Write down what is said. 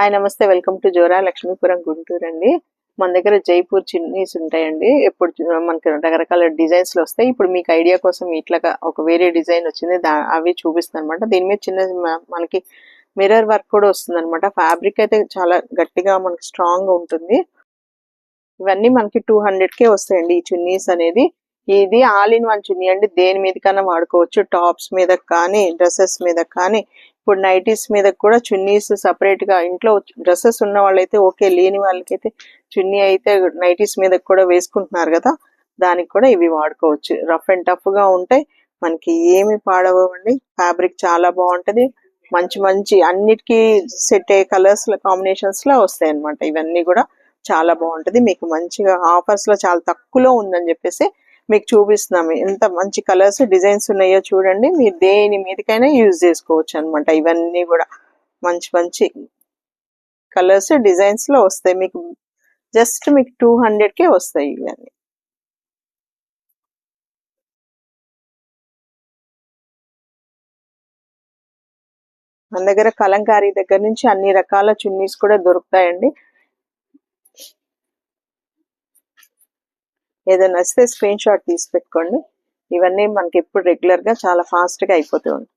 Hi నమస్తే welcome to జోరా లక్ష్మీపురం గుంటూరు అండి. మన దగ్గర జైపూర్ చిన్నీస్ ఉంటాయండి. ఎప్పుడు మనకి రకరకాల డిజైన్స్లో వస్తాయి. ఇప్పుడు మీకు ఐడియా కోసం ఇట్లాగా ఒక వేరే డిజైన్ వచ్చింది. దా- అవి చూపిస్తాను అనమాట దీని మీద చిన్న మనకి మిర్రర్ వర్క్ కూడా వస్తుంది అనమాట ఫ్యాబ్రిక్ అయితే చాలా గట్టిగా మనకి స్ట్రాంగ్గా ఉంటుంది. ఇవన్నీ మనకి టూ హండ్రెడ్కే వస్తాయండి ఈ చున్నీస్ అనేది. ఇది ఆల్ ఇన్ వన్ చున్నీ అండి. దేని మీద కన్నా వాడుకోవచ్చు. టాప్స్ మీద కానీ డ్రెస్సెస్ మీద కానీ. ఇప్పుడు నైటీస్ మీద కూడా చున్నీస్ సపరేట్గా ఇంట్లో డ్రెస్సెస్ ఉన్న వాళ్ళైతే ఓకే లేని వాళ్ళకైతే చున్నీ అయితే నైటీస్ మీద కూడా వేసుకుంటున్నారు కదా దానికి కూడా ఇవి వాడుకోవచ్చు. రఫ్ అండ్ టఫ్గా ఉంటాయి. మనకి ఏమి పాడవండి ఫ్యాబ్రిక్ చాలా బాగుంటది. మంచి మంచి అన్నిటికీ సెట్ అయ్యే కలర్స్ కాంబినేషన్స్లో వస్తాయి అనమాట ఇవన్నీ కూడా చాలా బాగుంటది. మీకు మంచిగా ఆఫర్స్లో చాలా తక్కువలో ఉందని చెప్పేసి మీకు చూపిస్తున్నాము ఎంత మంచి కలర్స్ డిజైన్స్ ఉన్నాయో చూడండి. మీరు దేని మీదకైనా యూజ్ చేసుకోవచ్చు అన్నమాట. ఇవన్నీ కూడా మంచి మంచి కలర్స్ డిజైన్స్లో వస్తాయి. మీకు జస్ట్ మీకు టూ హండ్రెడ్కే వస్తాయి ఇవన్నీ. మన దగ్గర కలంకారీ దగ్గర నుంచి అన్ని రకాల చున్నీస్ కూడా దొరుకుతాయండి. ఏదైనా వస్తే స్క్రీన్ షాట్ తీసి పెట్టుకోండి. ఇవన్నీ మనకి ఎప్పుడు రెగ్యులర్గా చాలా ఫాస్ట్గా అయిపోతూ ఉంటాయి.